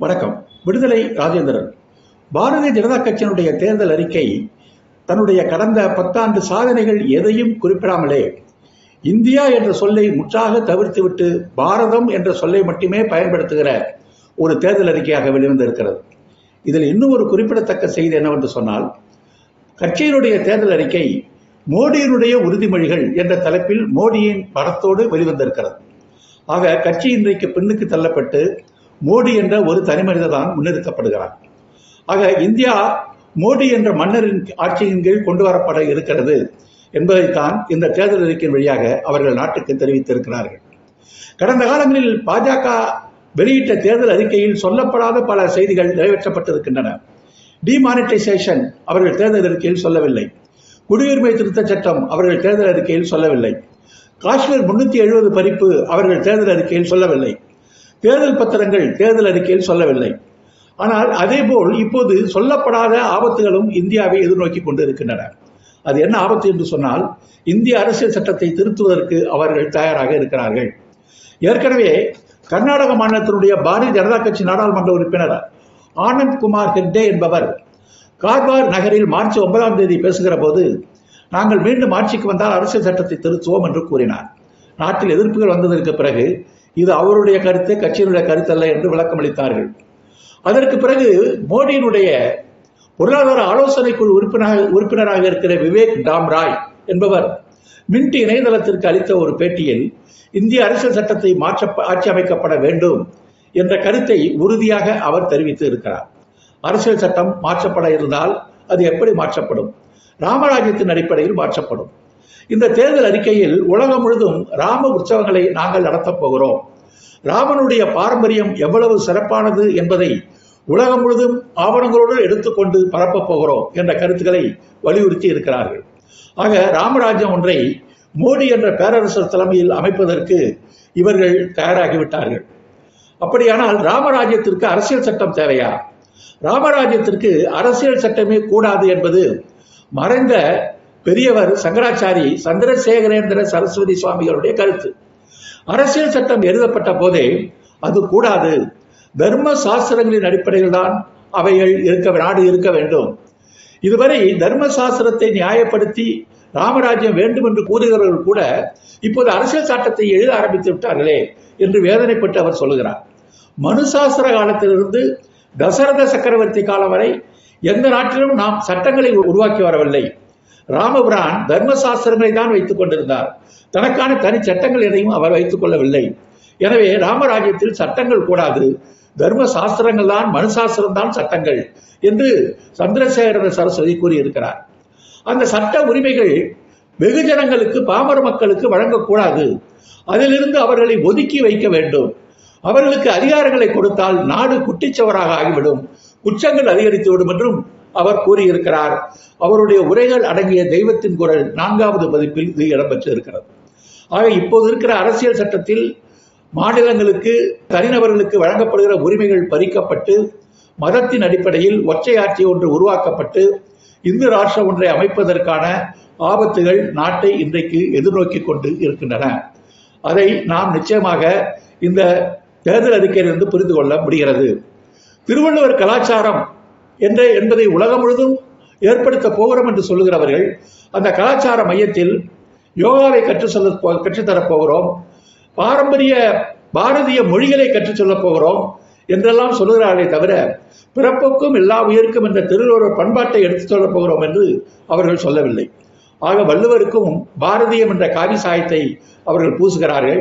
வணக்கம். விடுதலை ராஜேந்திரன். பாரதிய ஜனதா கட்சியினுடைய தேர்தல் அறிக்கை தன்னுடைய கடந்த பத்தாண்டு சாதனைகள் எதையும் குறிப்பிடாமலே இந்தியா என்ற சொல்லை முற்றாக தவிர்த்துவிட்டு பாரதம் என்ற சொல்லை மட்டுமே பயன்படுத்துகிற ஒரு தேர்தல் அறிக்கையாக வெளிவந்திருக்கிறது. இதில் இன்னும் ஒரு குறிப்பிடத்தக்க செய்தி என்னவென்று சொன்னால் கட்சியினுடைய தேர்தல் அறிக்கை மோடியினுடைய உறுதிமொழிகள் என்ற தலைப்பில் மோடியின் படத்தோடு வெளிவந்திருக்கிறது. ஆக கட்சி இன்றைக்கு பின்னுக்கு தள்ளப்பட்டு மோடி என்ற ஒரு தனிமனிதர் தான் முன்னிறுத்தப்படுகிறார் ஆக இந்தியா மோடி என்ற மன்னரின் ஆட்சியின் கீழ் கொண்டு வரப்பட இருக்கிறது என்பதைத்தான் இந்த தேர்தல் அறிக்கையின் வழியாக அவர்கள் நாட்டுக்கு தெரிவித்திருக்கிறார்கள். கடந்த காலங்களில் பாஜக வெளியிட்ட தேர்தல் அறிக்கையில் சொல்லப்படாத பல செய்திகள் நிறைவேற்றப்பட்டிருக்கின்றன. டிமானிட்டைசேஷன் அவர்கள் தேர்தல் அறிக்கையில் சொல்லவில்லை. குடியுரிமை திருத்தச் சட்டம் அவர்கள் தேர்தல் அறிக்கையில் சொல்லவில்லை. காஷ்மீர் முன்னூற்றி எழுபது பறிப்பு அவர்கள் தேர்தல் அறிக்கையில் சொல்லவில்லை. தேர்தல் பத்திரங்கள் தேர்தல் அறிக்கையில் சொல்லவில்லை. ஆனால் அதேபோல் இப்போது சொல்லப்படாத ஆபத்துகளும் இந்தியாவை எதிர்நோக்கி கொண்டு இருக்கின்றன அது என்ன ஆபத்து என்று சொன்னால் இந்திய அரசியல் சட்டத்தை திருத்துவதற்கு அவர்கள் தயாராக இருக்கிறார்கள். ஏற்கனவே கர்நாடக மாநிலத்தினுடைய பாரதிய ஜனதா கட்சி நாடாளுமன்ற உறுப்பினர் ஆனந்த் குமார் ஹெக்டே என்பவர் கார்வார் நகரில் மார்ச் ஒன்பதாம் தேதி பேசுகிற போது நாங்கள் மீண்டும் ஆட்சிக்கு வந்தால் அரசியல் சட்டத்தை திருத்துவோம் என்று கூறினார். நாட்டில் எதிர்ப்புகள் வந்ததற்கு பிறகு இது அவருடைய கருத்து கட்சியினுடைய கருத்தல்ல என்று விளக்கமளித்தார்கள். அதற்கு பிறகு மோடியினுடைய பொருளாதார ஆலோசனை குழு உறுப்பினராக உறுப்பினராக இருக்கிற விவேக் டாம்ராய் என்பவர் மின்ட் இணையதளத்திற்கு அளித்த ஒரு பேட்டியில் இந்திய அரசியல் சட்டத்தை மாற்ற ஆட்சி அமைக்கப்பட வேண்டும் என்ற கருத்தை உறுதியாக அவர் தெரிவித்து இருக்கிறார். அரசியல் சட்டம் மாற்றப்பட இருந்தால் அது எப்படி மாற்றப்படும்? ராமராஜ்யத்தின் அடிப்படையில் மாற்றப்படும். இந்த தேர்தல் அறிக்கையில் உலகம் முழுதும் ராம உற்சவங்களை நாங்கள் நடத்தப் போகிறோம். ராமனுடைய பாரம்பரியம் எவ்வளவு சிறப்பானது என்பதை உலகம் முழுதும் ஆவணங்களோடு எடுத்துக்கொண்டு பரப்பப் போகிறோம் என்ற கருத்துக்களை வலியுறுத்தி இருக்கிறார்கள். ஆக ராமராஜ்யம் ஒன்றை மோடி என்ற பேரரசர் தலைமையில் அமைப்பதற்கு இவர்கள் தயாராகிவிட்டார்கள். அப்படியானால் ராமராஜ்யத்திற்கு அரசியல் சட்டம் தேவையா? ராமராஜ்யத்திற்கு அரசியல் சட்டமே கூடாது என்பது மறைந்த பெரியவர் சங்கராச்சாரி சந்திரசேகரேந்திர சரஸ்வதி சுவாமிகளுடைய கருத்து. அரசியல் சட்டம் எழுதப்பட்ட போதே அது கூடாது. தர்ம சாஸ்திரங்களின் அடிப்படையில் தான் அவைகள் இருக்க நாடு இருக்க வேண்டும். இதுவரை தர்ம சாஸ்திரத்தை நியாயப்படுத்தி ராமராஜ்யம் வேண்டும் என்று கூறுகிறவர்கள் கூட இப்போது அரசியல் சட்டத்தை எழுத ஆரம்பித்து விட்டார்களே என்று வேதனைப்பட்டு அவர் சொல்லுகிறார். மனுசாஸ்திர காலத்திலிருந்து தசரத சக்கரவர்த்தி காலம் வரை எந்த நாட்டிலும் நாம் சட்டங்களை உருவாக்கி வரவில்லை. ராமபிரான் தர்ம சாஸ்திரங்களை தான் வைத்துக் கொண்டிருந்தார். தனக்கான தனி சட்டங்கள் எதையும் அவர் வைத்துக் கொள்ளவில்லை. எனவே ராமராஜ்யத்தில் சட்டங்கள் கூடாது. தர்ம சாஸ்திரங்கள் தான் மனுசாஸ்திரம் தான் சட்டங்கள் என்று சந்திரசேகர சரஸ்வதி கூறியிருக்கிறார். அந்த சட்ட உரிமைகள் வெகுஜனங்களுக்கு பாமர மக்களுக்கு வழங்கக்கூடாது. அதிலிருந்து அவர்களை ஒதுக்கி வைக்க வேண்டும். அவர்களுக்கு அதிகாரங்களை கொடுத்தால் நாடு குட்டிச்சவராக ஆகிவிடும். குற்றங்கள் அதிகரித்துவிடும் என்றும் அவர் கூறியிருக்கிறார் அவருடைய உரைகள் அடங்கிய தெய்வத்தின் குரல் நான்காவது பதிப்பில் இது இடம்பெற்று இருக்கிறது ஆக இப்போது இருக்கிற அரசியல் சட்டத்தில் மாநிலங்களுக்கு தனிநபர்களுக்கு வழங்கப்படுகிற உரிமைகள் பறிக்கப்பட்டு மதத்தின் அடிப்படையில் ஒற்றை ஆட்சி ஒன்று உருவாக்கப்பட்டு இந்து ராஷ்டிரம் ஒன்றை அமைப்பதற்கான ஆபத்துகள் நாட்டை இன்றைக்கு எதிர்நோக்கி கொண்டு இருக்கின்றன. அதை நாம் நிச்சயமாக இந்த தேர்தல் அறிக்கையிலிருந்து புரிந்து கொள்ள முடிகிறது. திருவள்ளுவர் கலாச்சாரம் என்ற என்பதை உலகம் முழுதும் ஏற்படுத்த போகிறோம் என்று சொல்லுகிறவர்கள் அந்த கலாச்சார மையத்தில் யோகாவை கற்றுச் சொல்ல கற்றுத்தரப் போகிறோம் பாரம்பரிய பாரதிய மொழிகளை கற்றுச் சொல்லப் போகிறோம் என்றெல்லாம் சொல்லுகிறார்களே தவிர பிறப்புக்கும் எல்லா உயிருக்கும் என்ற திருவள்ளுவர் பண்பாட்டை எடுத்துச் சொல்லப் போகிறோம் என்று அவர்கள் சொல்லவில்லை. ஆக வள்ளுவருக்கும் பாரதியம் என்ற காவி சாயத்தை அவர்கள் பூசுகிறார்கள்.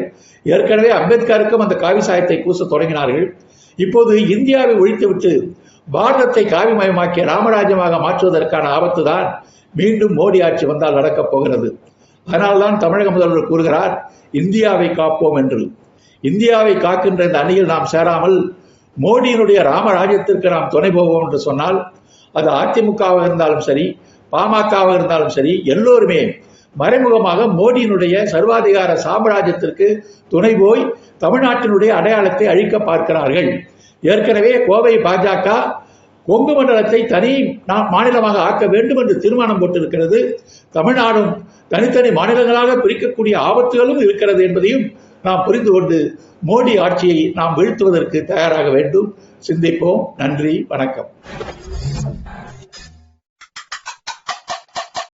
ஏற்கனவே அம்பேத்கருக்கும் அந்த காவி சாயத்தை பூச தொடங்கினார்கள். இப்போது இந்தியாவை ஒழித்துவிட்டு பாரதத்தை காவிமயமாக்கிய ராமராஜ்யமாக மாற்றுவதற்கான ஆபத்து தான் மீண்டும் மோடி ஆட்சி வந்தால் நடக்கப் போகிறது. அதனால்தான் தமிழக முதல்வர் கூறுகிறார் இந்தியாவை காப்போம் என்று. இந்தியாவை காக்கின்ற இந்த அணியில் நாம் சேராமல் மோடியினுடைய ராமராஜ்யத்திற்கு நாம் துணை போவோம் என்று சொன்னால் அது அதிமுகவாக இருந்தாலும் சரி பாமகவாக இருந்தாலும் சரி எல்லோருமே மறைமுகமாக மோடியினுடைய சர்வாதிகார சாம்ராஜ்யத்திற்கு துணை போய் தமிழ்நாட்டினுடைய அடையாளத்தை அழிக்க பார்க்கிறார்கள். ஏற்கனவே கோவை பாஜக கொங்கு மண்டலத்தை தனி மாநிலமாக ஆக்க வேண்டும் என்று தீர்மானம் போட்டிருக்கிறது. தமிழ்நாடும் தனித்தனி மாநிலங்களாக பிரிக்கக்கூடிய ஆபத்துகளும் இருக்கிறது என்பதையும் நாம் புரிந்து கொண்டு மோடி ஆட்சியை நாம் வீழ்த்துவதற்கு தயாராக வேண்டும். சிந்திப்போம். நன்றி. வணக்கம்.